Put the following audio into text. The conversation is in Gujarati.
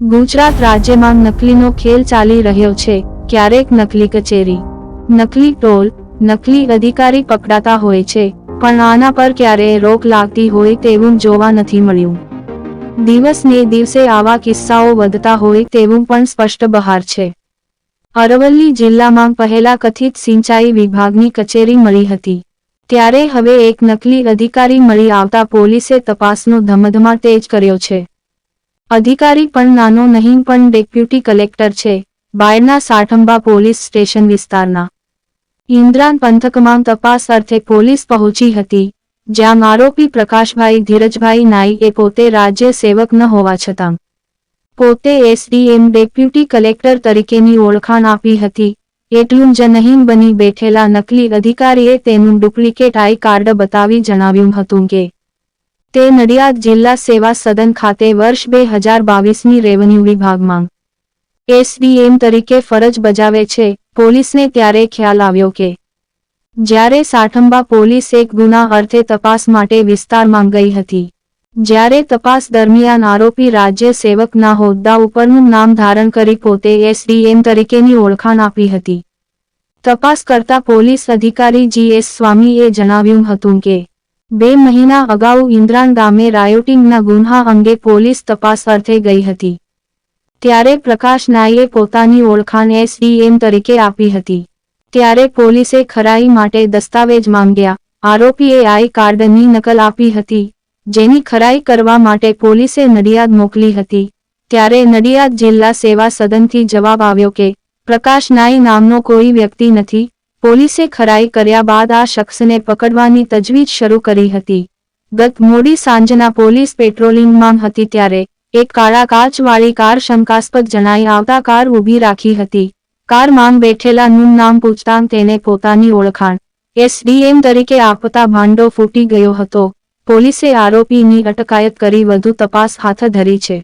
ગુજરાત રાજ્યમાં નકલીનો ખેલ ચાલી રહ્યો છે, ક્યારેક નકલી કચેરી, નકલી ટોલ, નકલી અધિકારી પકડાતા હોય છે, પણ આના પર ક્યારેય રોક લાગતી હોય તેવું જોવા નથી મળ્યું. દિવસને દિવસે આવા કિસ્સાઓ વધતા હોય તેવું પણ સ્પષ્ટ બહાર છે. અરવલ્લી જિલ્લામાં પહેલા કથિત સિંચાઈ વિભાગની કચેરી મળી હતી. ત્યારે હવે એક નકલી અધિકારી મળી આવતા પોલીસે તપાસનો ધમધમાટ તેજ કર્યો છે. અધિકારી પણ નાનો નહીં, પણ ડેપ્યુટી કલેક્ટર છે. બાયડના સાઠંબા પોલીસ સ્ટેશન વિસ્તારના. ઇન્દ્રાન પંથકમાં તપાસ અર્થે પોલીસ પહોંચી હતી, જ્યાં આરોપી પ્રકાશભાઈ ધીરજભાઈ નાઈ પોતે રાજ્ય સેવક ન હોવા છતાં. પોતે એસડીએમ ડેપ્યુટી કલેક્ટર તરીકેની ઓળખાણ આપી હતી, એટલું જ નહીં બની બેઠેલા નકલી અધિકારીએ તેનું ડુપ્લિકેટ આઈ કાર્ડ બતાવી જણાવ્યું હતું કે તે નડિયાદ જિલ્લા સેવા સદન ખાતે વર્ષ બે હજાર બાવીસની રેવન્યુ વિભાગમાં એસડીએમ તરીકે ફરજ બજાવે છે. પોલીસને ત્યારે ખ્યાલ આવ્યો કે, જ્યારે સાઠંબા પોલીસ એક ગુના અર્થે તપાસ માટે વિસ્તારમાં ગઈ હતી, જ્યારે તપાસ દરમિયાન આરોપી રાજ્ય સેવકના હોદ્દા ઉપરનું નામ ધારણ કરી પોતે એસડીએમ તરીકેની ઓળખાણ આપી હતી. તપાસ કરતા પોલીસ અધિકારી જી એસ સ્વામીએ જણાવ્યું હતું કે બે મહિના અગાઉ ઇન્દ્રાણ ગામે રાયોટિંગના ગુન્હા અંગે પોલીસ તપાસ અર્થે ગઈ હતી. ત્યારે પ્રકાશ નાઈએ પોતાની ઓળખાણ એસડીએમ તરીકે આપી હતી. ત્યારે પોલીસે ખરાઈ માટે દસ્તાવેજ માંગ્યા. આરોપીએ આઈ કાર્ડની નકલ આપી હતી, જેની ખરાઈ કરવા માટે પોલીસે નડિયાદ મોકલી હતી. ત્યારે નડિયાદ જિલ્લા સેવા સદનથી જવાબ આવ્યો કે, પ્રકાશ નાઈ નામનો કોઈ વ્યક્તિ નથી પોલીસે ખરાઈ કર્યા બાદ આ શખ્સને પકડવાની તજવીજ શરૂ કરી હતી. ગત મોડી સાંજના પોલીસ પેટ્રોલિંગમાં હતી ત્યારે એક કાળા કાચવાળી કાર શંકાસ્પદ જણાઈ આવતા કાર ઊભી રાખી હતી. કારમાં બેઠેલાનું નામ પૂછતાં તેને પોતાની ઓળખાણ એસડીએમ તરીકે આપતા ભાંડો ફૂટી ગયો હતો. પોલીસે આરોપીની અટકાયત કરી વધુ તપાસ હાથ ધરી છે.